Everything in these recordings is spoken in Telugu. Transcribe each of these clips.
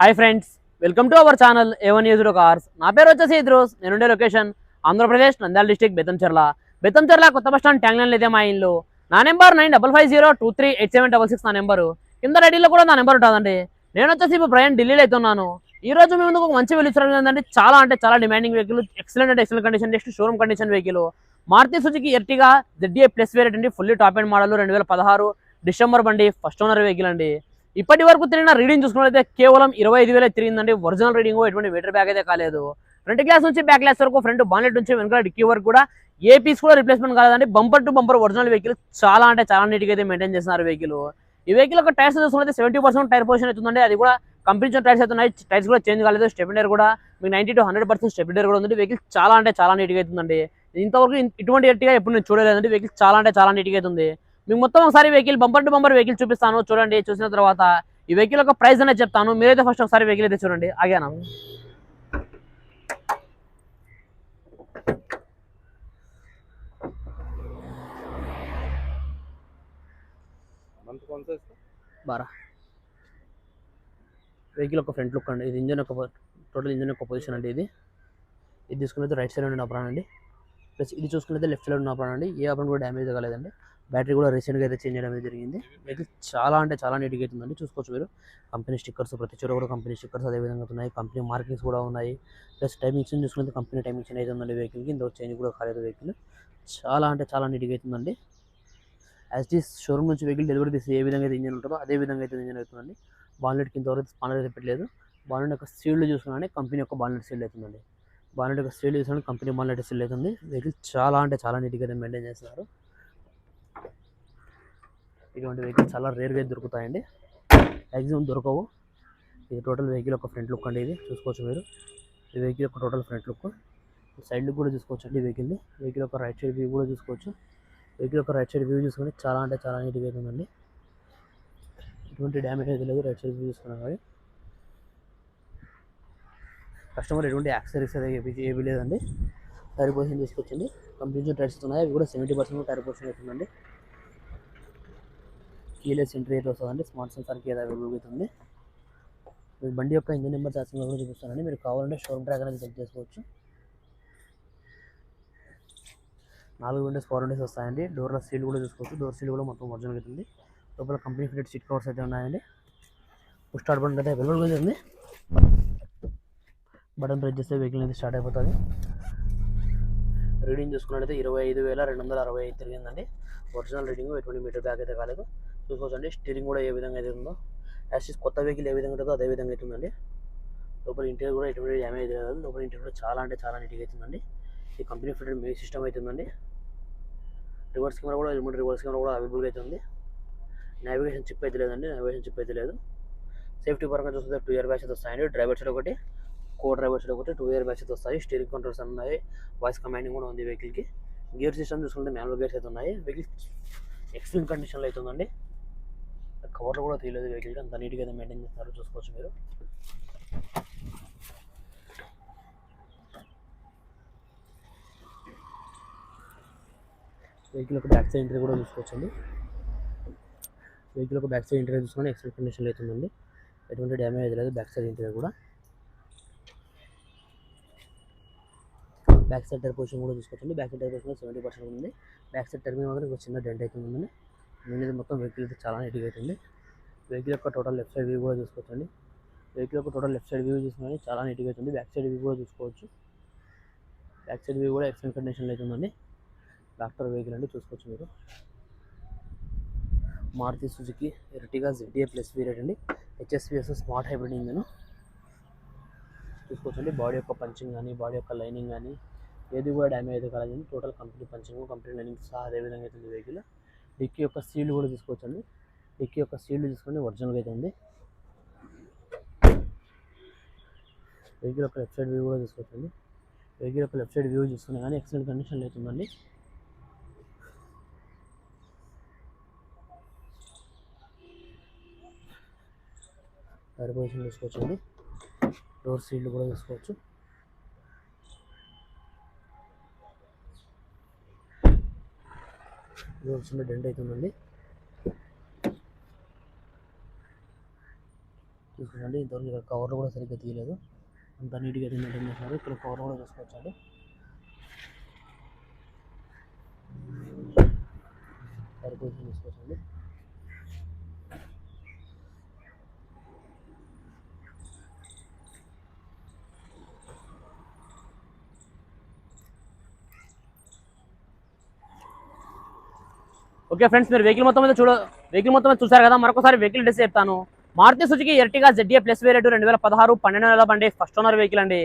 Hi friends welcome to our channel A one news cars నా పేరు వచ్చేసి ఇద్రోస్ నేనుండే లొకేషన్ ఆంధ్రప్రదేశ్ నంద్యాల డిస్టిక్ బెతంచెర్ల బెతంచెర్ల కొత్త బస్ స్టాండ్ ట్యాంగ్ లైన్ ఇదే మా ఇల్లు. నా number nine double five zero two three eight seven double six నా నెంబరు కింద రెడీలో కూడా నా నెంబర్ ఉంటుందండి. నేను వచ్చేసి ఇప్పుడు ప్రయాణం ఢిల్లీలో అవుతున్నాను ఈ రోజు మీ ముందుకు ఒక మంచి వెలుచడం ఏంటంటే చాలా అంటే చాలా డిమాండింగ్ వెహికల్ ఎక్సలెంట్ అంటే excellent condition next showroom condition vehicle Maruti Suzuki Ertiga ZDA plus variant అండి ఫుల్లీ టాప్ అండ్ మోడల్ రెండు వేల పదహారు డిసెంబర్ బండి ఫస్ట్ ఓనర్ వెహికల్ అండి. ఇప్పటి వరకు తిరిగిన రీడింగ్ చూసుకున్నట్లయితే కేవలం ఇరవై ఐదు వేలే తిరిగిందండి. ఒరిజినల్ రీడింగ్ ఎటువంటి మీటర్ బ్యాగ్ అయితే కాలేదు. ఫ్రంట్ గ్లాస్ నుంచి బ్యాక్ గ్లాస్ వరకు ఫ్రంట్ బాన్లెట్ నుంచి వెనకాల డిక్కీ వరకు కూడా ఏ పీస్ కూడా రిప్లేస్మెంట్ కాలేదండి. Bumper to bumper original vehicle చాలా అంటే చాలా నీట్గా అయితే మెయింటైన్ చేస్తున్నారు వెహికల్ ఈ వెహికల్ ఒక టైర్స్ చూసుకుంటే సెవెంటీ పర్సెంట్ టైర్ పొజిషన్ అవుతుందండి అది కూడా కంపెనీ టైర్స్ అవుతున్నాయి టైర్స్ కూడా చేంజ్ కాలేదు. స్టెపినర్ కూడా మీకు నైన్టీ టు హండ్రెడ్ పర్సెంట్ స్టెపినర్ కూడా ఉంది వెహికల్ చాలా అంటే చాలా నీట్గా అవుతుందండి ఇంతవరకు ఇటువంటి ఎట్టిగా ఎప్పుడు నేను చూడలేదండి. వెహికల్ చాలా అంటే చాలా నీట్గా అవుతుంది మీకు మొత్తం ఒకసారి vehicle bumper to bumper vehicle చూపిస్తాను. చూడండి చూసిన తర్వాత ఈ వెహికల్ యొక్క ప్రైస్ అనేది చెప్తాను. మీరైతే ఫస్ట్ ఒకసారి వెహికల్ అయితే చూడండి. ఆగాను బారా. వెహికల్ ఒక ఫ్రంట్ లుక్ అండి. ఇది ఇంజన్ ఒక టోటల్ ఇంజన్ యొక్క పొజిషన్ అండి ఇది. ఇది తీసుకునేది రైట్ సైడ్ ఉండే అప్రాన్ అండి. ప్లస్ ఇది చూసుకుంటే లెఫ్ట్ సైడ్ ఉన్న ఆపరాన్ అండి. ఏ ఆపరాన్ కూడా డ్యామేజ్ కాలేదండి బ్యాటరీ కూడా రీసెంట్గా అయితే చేంజ్ చేయడం అనేది జరిగింది. వెహికల్ చాలా అంటే చాలా నీట్గా అవుతుందండి చూసుకోవచ్చు మీరు. కంపెనీ స్టిక్కర్స్ ప్రతి చోట కూడా కంపెనీ స్టిక్కర్స్ అదే విధంగా ఉన్నాయి. కంపెనీ మార్కింగ్స్ కూడా ఉన్నాయి. ప్లస్ టైమింగ్స్ చూసుకుంటే కంపెనీ టైమింగ్స్ అయితే ఉందండి వెహికల్కి ఇంతవరకు చేంజ్ కూడా కాలేదు వెహికల్ చాలా అంటే చాలా నీట్గా అవుతుందండి యాజ్ టీస్ షోరూమ్ నుంచి వెహికల్ డెలివరీ తీసి ఏ విధంగా అయితే ఇంజన్ ఉంటుందో అదే విధంగా అయితే ఇంజన్ అవుతుందండి. బాన్లెట్ కింద వరకు స్పానర్ అయితే పెట్టలేదు. బాన్లెట్ యొక్క సీల్డ్ చూసుకున్నానే కంపెనీ యొక్క బాన్లెట్ సీల్డ్ అవుతుందండి బాగా state sealed company bonnet sealed అవుతుంది. వెహికల్ చాలా అంటే చాలా నీట్గా అయితే మెయింటైన్ చేస్తున్నారు. ఇటువంటి వెహికల్ చాలా రేర్గా దొరుకుతాయండి. మ్యాక్సిమం దొరకవు. ఇది టోటల్ వెహికల్ ఒక ఫ్రంట్ లుక్ అండి ఇది. చూసుకోవచ్చు మీరు. ఈ వెహికల్ ఒక total front look. Side look కూడా చూసుకోవచ్చు అండి వెహికల్ని. వెహికల్ ఒక రైట్ సైడ్ వ్యూ కూడా చూసుకోవచ్చు. వెహికల్ ఒక రైట్ సైడ్ వ్యూ చూసుకుంటే చాలా అంటే చాలా నీట్గా అవుతుందండి ఉందండి. ఎటువంటి డ్యామేజ్ అయితే లేదు. రైట్ సైడ్ వ్యూ చూసుకున్నాం కానీ కస్టమర్ ఎటువంటి యాక్సరీస్ అయితే ఏవి లేదండి. టైర్ పోషన్ తీసుకొచ్చింది. కంప్లీట్ టైర్స్ ఉన్నాయి. అవి కూడా సెవెంటీ పర్సెంట్ టైర్ పోర్షన్ అవుతుందండి. కీలెస్ ఎంట్రీ రేట్ వస్తుందండి. స్మార్ట్ సెన్సార్ కీ అవైలబుల్ అవుతుంది. మీకు బండి యొక్క ఇంజిన్ నెంబర్ చార్జింగ్ కూడా చూపిస్తానండి. మీరు కావాలంటే షోరూమ్ ట్రాక్ అనేది చెక్ చేసుకోవచ్చు. నాలుగు విండోస్ ఫోర్ విండోస్ వస్తాయండి. డోర్ల సీల్ కూడా చూసుకోవచ్చు. డోర్ సీల్ కూడా మొత్తం ఒరిజినల్ అవుతుంది. లోపల కంపెనీ ఫిటెడ్ సీట్ కవర్స్ అయితే ఉన్నాయండి. పుష్ స్టార్ట్ బటన్ అయితే అవైలబుల్గా ఉంది. బటన్ ప్రెస్ చేస్తే వెహికల్ అనేది స్టార్ట్ అయిపోతుంది. రీడింగ్ చూసుకున్నట్టయితే ఇరవై ఐదు వేల రెండు వందల అరవై ఐదు తిరిగిందండి. ఒరిజినల్ రీడింగ్ ఎటువంటి మీటర్ బ్యాక్ అయితే కాలేదు. చూసుకోవచ్చండి స్టీరింగ్ కూడా ఏ విధంగా అయితే ఉందో. యాక్సిస్ కొత్త వెహికల్ ఏ విధంగా ఉంటుందో అదే విధంగా అవుతుందండి లోపల ఇంటీరియర్ కూడా ఎటువంటి డ్యామేజ్ లేదు. లోపల ఇంటీరియర్ కూడా చాలా అంటే చాలా నీట్గా అవుతుందండి ఈ కంపెనీ ఫిటెడ్ మ్యూజిక్ సిస్టమ్ అవుతుందండి రివర్స్ కెమెరా కూడా రిమోట్ రివర్స్ కెమెరా కూడా అవైలబుల్గా అవుతుంది నావిగేషన్ చిప్ అయితే లేదండి నావిగేషన్ చిప్ అయితే లేదు. సేఫ్టీ పరంగా చూస్తే టూ ఇయర్ బ్యాగ్స్ అయితే వస్తాయండి. డ్రైవర్ సైడ్ ఒకటి కో డ్రైవర్ ఒకటి టూ ఇయర్ బ్యాగ్స్ వస్తాయి. స్టీరింగ్ కంట్రోల్స్ ఉన్నాయి. వాయిస్ కమాండింగ్ కూడా ఉంది వెహికల్కి గేర్ సిస్టమ్ చూసుకుంటే మ్యాన్యువల్ గేర్స్ అయితే ఉన్నాయి. వెహికల్ ఎక్స్ట్రీమ్ కండిషన్లో అయితే ఉందండి. కవర్లు కూడా తీయలేదు వెహికల్కి అంత నీట్గా అయితే మెయింటైన్ చేస్తున్నారు. చూసుకోవచ్చు మీరు. వెహికల్ ఒక బ్యాక్ సైడ్ ఎంట్రీ కూడా చూసుకోవచ్చండి. వెహికల్ ఒక బ్యాక్ సైడ్ ఎంట్రీ చూసుకొని ఎక్స్ట్రీమ్ కండిషన్లో అవుతుందండి ఎటువంటి డ్యామేజ్ లేదు. బ్యాక్ సైడ్ ఇంటీరియర్ కూడా. బ్యాక్ సైడ్ టైర్ పొజిషన్ కూడా చూసుకోవచ్చండి back side tyre position seventy percent ఉంది. బ్యాక్ సైడ్ టైర్ మీద మాత్రం ఒక చిన్న డెంట్ అయితే ఉందండి. మీద మొత్తం వెహికల్ అయితే చాలా నీట్గా అవుతుంది వెహికల్ యొక్క టోటల్ లెఫ్ట్ సైడ్ వ్యూ కూడా చూసుకోవచ్చండి. వెహికల్ యొక్క టోటల్ లెఫ్ట్ సైడ్ వ్యూ చూసుకుని చాలా నీట్గా అవుతుంది బ్యాక్ సైడ్ వ్యూ కూడా చూసుకోవచ్చు. బ్యాక్ సైడ్ వ్యూ కూడా ఎక్సలెంట్ కండిషన్లో అవుతుందండి డాక్టర్ వెహికల్ అండి చూసుకోవచ్చు మీరు. Maruti Suzuki Ertiga ZA plus variant అండి. హెచ్ఎస్పిఎస్ స్మార్ట్ హైబ్రిడ్ ఇంజన్ చూసుకోవచ్చండి. బాడీ యొక్క పంచింగ్ కానీ బాడీ యొక్క లైనింగ్ కానీ ఏది కూడా డ్యామేజ్ అయితే కాలేదండి. Total company punching company lining సహా అదేవిధంగా విధంగా అవుతుంది వెహికల్ డిక్కీ యొక్క సీల్డ్ కూడా తీసుకోవచ్చండి. డిక్కీ యొక్క సీల్డ్ తీసుకొని ఒరిజినల్గా అయితే ఉంది. వెహికల్ యొక్క లెఫ్ట్ సైడ్ వ్యూ కూడా తీసుకోవచ్చండి. వెహికల్ యొక్క లెఫ్ట్ సైడ్ వ్యూ చూసుకున్నా కానీ ఎక్సలెంట్ కండిషన్లో అవుతుందండి టైర్ పొజిషన్ చూసుకోవచ్చండి డోర్ సీల్డ్ కూడా తీసుకోవచ్చు. ఇది చిన్న డెంట్ అవుతుందండి చూసుకోండి ఇంతవరకు ఇక్కడ కవర్లు కూడా సరిగ్గా తీయలేదు. అంత నీట్గా అయితే మెయింటైన్ చేస్తున్నారు ఇక్కడ కవర్ కూడా చూసుకోవచ్చండి. టైర్ చూసుకోవచ్చండి. ఓకే ఫ్రెండ్స్ మీరు వెహికల్ మొత్తం మీద చూడ వెహికల్ మొత్తం మీద చూసారు కదా మరొకసారి వెహికల్ డీటెయిల్స్ చెప్తాను. Maruti Suzuki Ertiga ZA plus variant రెండు వేల పదహారు పన్నెండు నెలల బండి ఫస్ట్ ఓనర్ వెహికల్ అండి.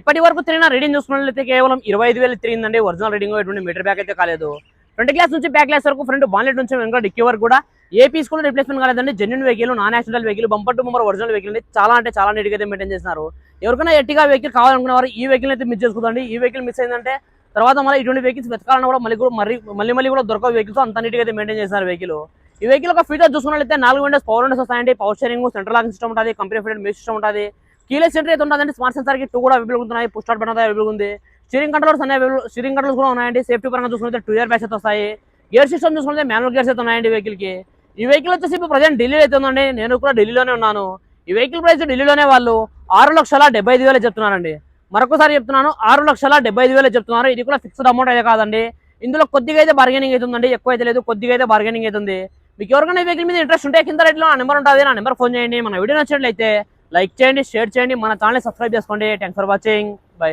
ఇప్పటి వరకు తిరిగిన రీడింగ్ చూసుకున్నట్లయితే కేవలం ఇరవై ఐదు వేలు తిరిగిందండి. ఒరిజినల్ రీడింగ్ ఎటువంటి మీటర్ బ్యాక్ అయితే కాలేదు. ఫ్రంట్ గ్లాస్ నుంచి బ్యాక్ గ్లాస్ వరకు ఫ్రంట్ బాన్లెట్ నుంచి వెనక డిక్కీ వరకు కూడా ఏ పీస్ కూడా రిప్లేస్మెంట్ కాలేదండి. Genuine vehicle non accidental vehicle bumper to bumper original vehicle అండి. చాలా అంటే చాలా నీట్గా అయితే మెయింటైన్ చేస్తున్నారు ఎవరికైనా ఎట్టిగా వెహికల్ కావాలనుకున్న వారు ఈ వెహికల్ అయితే మిస్ చేసుకోదండి. ఈ వెహికల్ మిస్ అయిందంటే తర్వాత మళ్ళీ ఇటువంటి వెహికల్స్ వెతకాలన్నా కూడా మళ్ళీ కూడా మరీ మళ్ళీ మళ్ళీ కూడా దొరకవు వెహికల్స్ అంత నీట్గా అయితే మెయింటైన్ చేస్తున్నారు వెహికల్ ఈ వెహికల్ ఒక ఫీచర్ చూసుకున్నట్లయితే నాలుగు విండోస్ పవర్ విండోస్ వస్తాయండి power steering central locking system ఉంటుంది కంపెనీ ఫిటెడ్ మ్యూజిక్ సిస్టమ్ ఉంటుంది. కీలెస్ సెంటర్ అయితే ఉంటుందండి స్మార్ట్ సెన్సార్కి టూ కూడా అవైలబుల్ ఉంటున్నాయి పుష్ స్టార్ట్ బటన్ అవైలబుల్ ఉంది. స్టీరింగ్ కంట్రోల్స్ అనే అవైలబుల్ స్టీరింగ్ కంట్రోల్స్ కూడా ఉన్నాయండి. సేఫ్టీ పరంగా చూసుకుంటే టూ ఇయర్ బ్యాచ్ అయితే వస్తాయి. గేర్ సిస్టమ్ చూసుకుంటే మాన్యువల్ గేర్స్ అయితే ఉన్నాయండి వెహికల్కి. ఈ వెహికల్ వచ్చేసి ఇప్పుడు ప్రజెంట్ ఢిల్లీ అయితే ఉందండి నేను కూడా ఢిల్లీలోనే ఉన్నాను. ఈ వెహికల్ ప్రైస్ ఢిల్లీలోనే వాళ్ళు ఆరు లక్షల డెబ్బై ఐదు వేలు చెప్తున్నారండి. మరొకసారి చెప్తున్నాను ఆరు లక్షల డెబ్బై ఐదు వేలు చెప్తున్నారు. ఇది కూడా ఫిక్స్డ్ అమౌంట్ అయితే కాదండి. ఇందులో కొద్దిగా అయితే బార్గెనింగ్ అవుతుందండి ఎక్కువ అయితే లేదు కొద్దిగా అయితే బార్గెనింగ్ అవుతుంది మీకు ఎవరికైనా వెహికల్ మీద ఇంట్రెస్ట్ ఉంటే కింద రేట్లో నా నెంబర్ ఉంటుంది. నా నెంబర్ ఫోన్ చేయండి. మన వీడియో నచ్చినట్లయితే లైక్ చేయండి షేర్ చేయండి. మన ఛానల్ సబ్స్క్రైబ్ చేసుకోండి. Thanks for watching bye